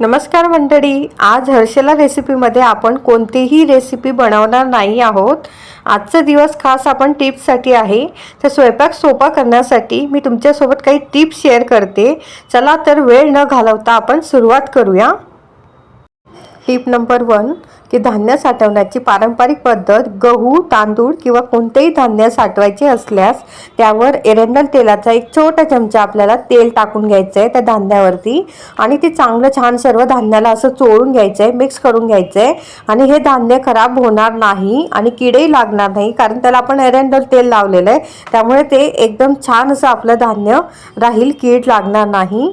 नमस्कार मंडळी आज हर्षला रेसिपीमध्ये आपण कोणतीही रेसिपी बनवणार नाही आहोत. आजचा दिवस खास आपण टिप्ससाठी आहे. तर स्वयंपाक सोपा करण्यासाठी मी तुमच्यासोबत काही टिप्स शेअर करते. चला तर वेळ न घालवता आपण सुरुवात करूया. टिप नंबर वन की धान्य साठवण्याची पारंपरिक पद्धत गहू तांदूळ किंवा कोणतेही धान्य साठवायचे असल्यास त्यावर एरंडल तेलाचा एक छोटा चमचा आपल्याला तेल टाकून घ्यायचं आहे त्या धान्यावरती आणि ते चांगलं छान सर्व धान्याला असं चोळून घ्यायचं आहे मिक्स करून घ्यायचं आहे आणि हे धान्य खराब होणार नाही आणि किडेही लागणार नाही कारण त्याला आपण एरंडल तेल लावलेलं आहे त्यामुळे ते एकदम छान असं आपलं धान्य राहील कीड लागणार नाही.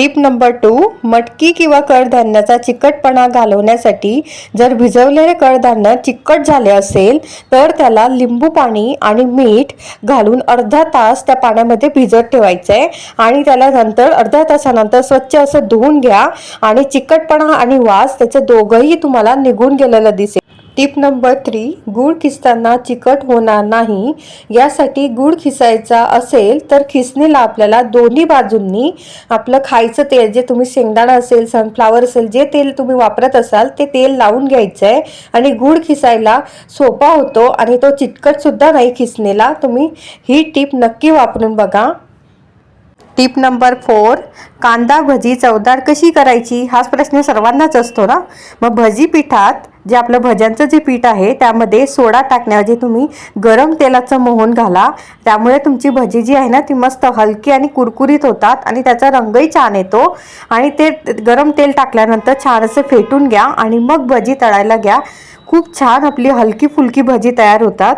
टिप नंबर टू मटकी किंवा कडधान्याचा चिकटपणा घालवण्यासाठी जर भिजवलेले कडधान्य चिकट झाले असेल तर त्याला लिंबू पाणी आणि मीठ घालून अर्धा तास त्या पाण्यामध्ये भिजत ठेवायचं आहे आणि त्याला नंतर अर्ध्या तासानंतर स्वच्छ असं धुवून घ्या आणि चिकटपणा आणि वास त्याचं दोघंही तुम्हाला निघून गेलेलं दिसेल. टिप नंबर थ्री गूळ खिसताना चिकट होणार नाही. यासाठी गूळ खिसायचा असेल तर खिसणीला आपल्याला दोन्ही बाजूंनी आपलं खायचं तेल जे तुम्ही शेंगदाणा असेल सनफ्लावर असेल जे तेल तुम्ही वापरत असाल ते तेल लावून घ्यायचं आहे आणि गूळ खिसायला सोपा होतो आणि तो चिटकटसुद्धा नाही खिसणीला. तुम्ही ही टीप नक्की वापरून बघा. टिप नंबर फोर कांदा भजी चवदार कशी करायची? हाच प्रश्न सर्वांनाच असतो ना? मग भजी पिठात जे आपलं भज्यांचं जे पीठ आहे त्यामध्ये सोडा टाकण्याऐवजी तुम्ही गरम तेलाचं मोहन घाला. त्यामुळे तुमची भजी जी आहे ना ती मस्त हलकी आणि कुरकुरीत होतात आणि त्याचा रंगही छान येतो. आणि ते गरम तेल टाकल्यानंतर छान असं फेटून घ्या आणि मग भजी तळायला घ्या. खूप छान आपली हलकी फुलकी भजी तयार होतात.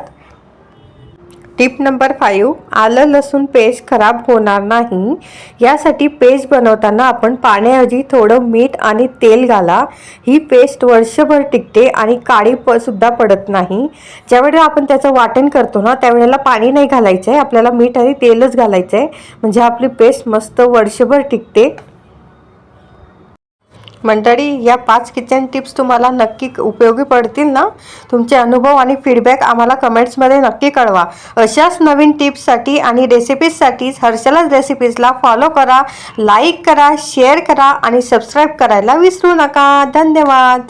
टिप नंबर फाईव्ह आलं लसूण पेस्ट खराब होणार नाही. यासाठी पेस्ट बनवताना आपण पाण्याऐवजी थोडं मीठ आणि तेल घाला. ही पेस्ट वर्षभर टिकते आणि काळी प सुद्धा पडत नाही. ज्यावेळेला आपण त्याचं वाटण करतो ना त्यावेळेला पाणी नाही घालायचं आहे आपल्याला मीठ आणि तेलच घालायचं आहे म्हणजे आपली पेस्ट मस्त वर्षभर टिकते. मंडळी या पाच किचन टिप्स तुम्हाला नक्की उपयोगी पडतील ना? तुमचे अनुभव आणि फीडबॅक आम्हाला कमेंट्समध्ये नक्की कळवा. अशाच नवीन टिप्ससाठी आणि रेसिपीजसाठी हर्षलाच रेसिपीजला फॉलो करा लाईक करा शेअर करा आणि सबस्क्राईब करायला विसरू नका. धन्यवाद.